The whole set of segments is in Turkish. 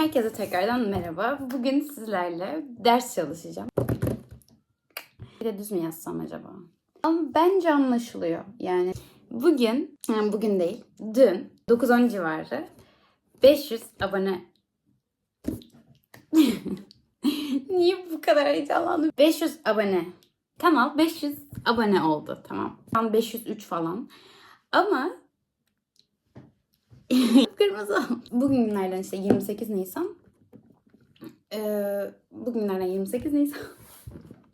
Herkese tekrardan merhaba. Bugün sizlerle ders çalışacağım. Bir de düz mü yazsam acaba? Ama bence anlaşılıyor. Yani bugün, yani bugün değil, dün 9-10 civarı 500 abone... Niye bu kadar heyecanlandım? 500 abone. Kanal 500 abone oldu tamam. An 503 falan. Ama Kırmızı. Bugün günlerden işte 28 Nisan. Ee, bugünlerden 28 Nisan.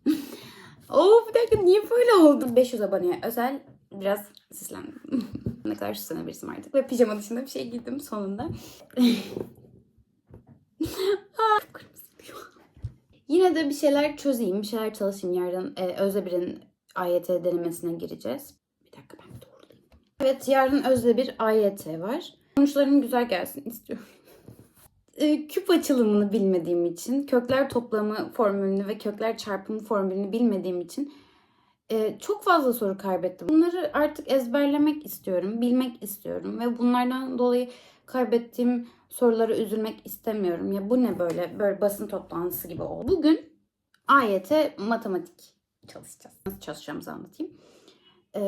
Oo bir dakika niye böyle oldu? 500 aboneye özel biraz sislendim. ne kadar süslenebilirsem artık. Ve pijama dışında bir şey giydim sonunda. Yine de bir şeyler çözeyim, bir şeyler çalışayım. Yarın e, Özde bir'in AYT denemesine gireceğiz. Bir dakika ben doğrulayayım. Evet yarın Özde bir AYT var. Sonuçlarım güzel gelsin istiyorum. E, küp açılımını bilmediğim için, kökler toplamı formülünü ve kökler çarpımı formülünü bilmediğim için e, çok fazla soru kaybettim. Bunları artık ezberlemek istiyorum, bilmek istiyorum ve bunlardan dolayı kaybettiğim sorulara üzülmek istemiyorum. Ya bu ne böyle, böyle basın toplantısı gibi oldu. Bugün AYT matematik çalışacağız. Nasıl çalışacağımızı anlatayım. E,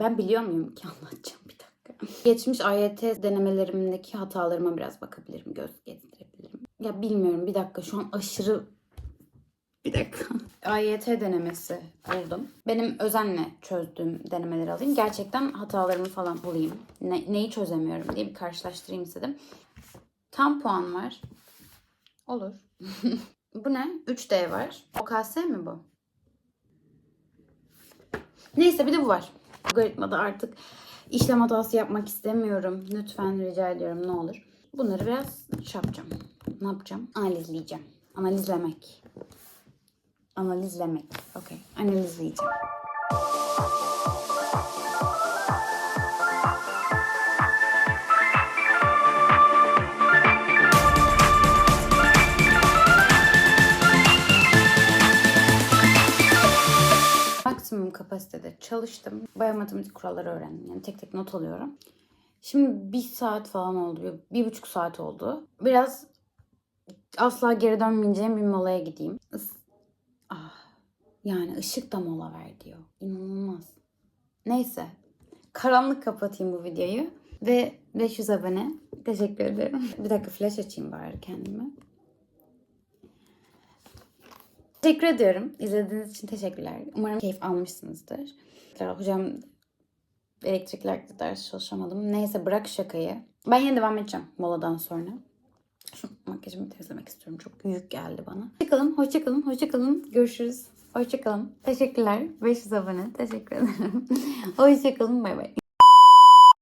ben biliyor muyum ki anlatacağım bir dakika. Geçmiş AYT denemelerimdeki hatalarıma biraz bakabilirim, göz gezdirebilirim. Ya bilmiyorum bir dakika şu an aşırı... Bir dakika. AYT denemesi buldum. Benim özenle çözdüğüm denemeleri alayım. Gerçekten hatalarımı falan bulayım. Ne- neyi çözemiyorum diye bir karşılaştırayım istedim. Tam puan var. Olur. bu ne? 3D var. OKS mi bu? Neyse bir de bu var. Algoritmada artık işlem hatası yapmak istemiyorum. Lütfen rica ediyorum ne olur. Bunları biraz şey yapacağım. Ne yapacağım? Analizleyeceğim. Analizlemek. Analizlemek. Okey. Analizleyeceğim. Maksimum kapasitede çalıştım. Baya matematik kuralları öğrendim. Yani tek tek not alıyorum. Şimdi bir saat falan oldu. Bir, buçuk saat oldu. Biraz asla geri dönmeyeceğim bir molaya gideyim. Ah, yani ışık da mola ver diyor. İnanılmaz. Neyse. Karanlık kapatayım bu videoyu. Ve 500 abone. Teşekkür ederim. Bir dakika flash açayım bari kendime. Teşekkür ediyorum. İzlediğiniz için teşekkürler. Umarım keyif almışsınızdır. Hocam elektrikler ders çalışamadım. Neyse bırak şakayı. Ben yine devam edeceğim moladan sonra. Şu makyajımı temizlemek istiyorum. Çok büyük geldi bana. Hoşçakalın, hoşçakalın, hoşçakalın. Görüşürüz. Hoşçakalın. Teşekkürler. 500 abone. Teşekkür ederim. hoşçakalın. Bay bay.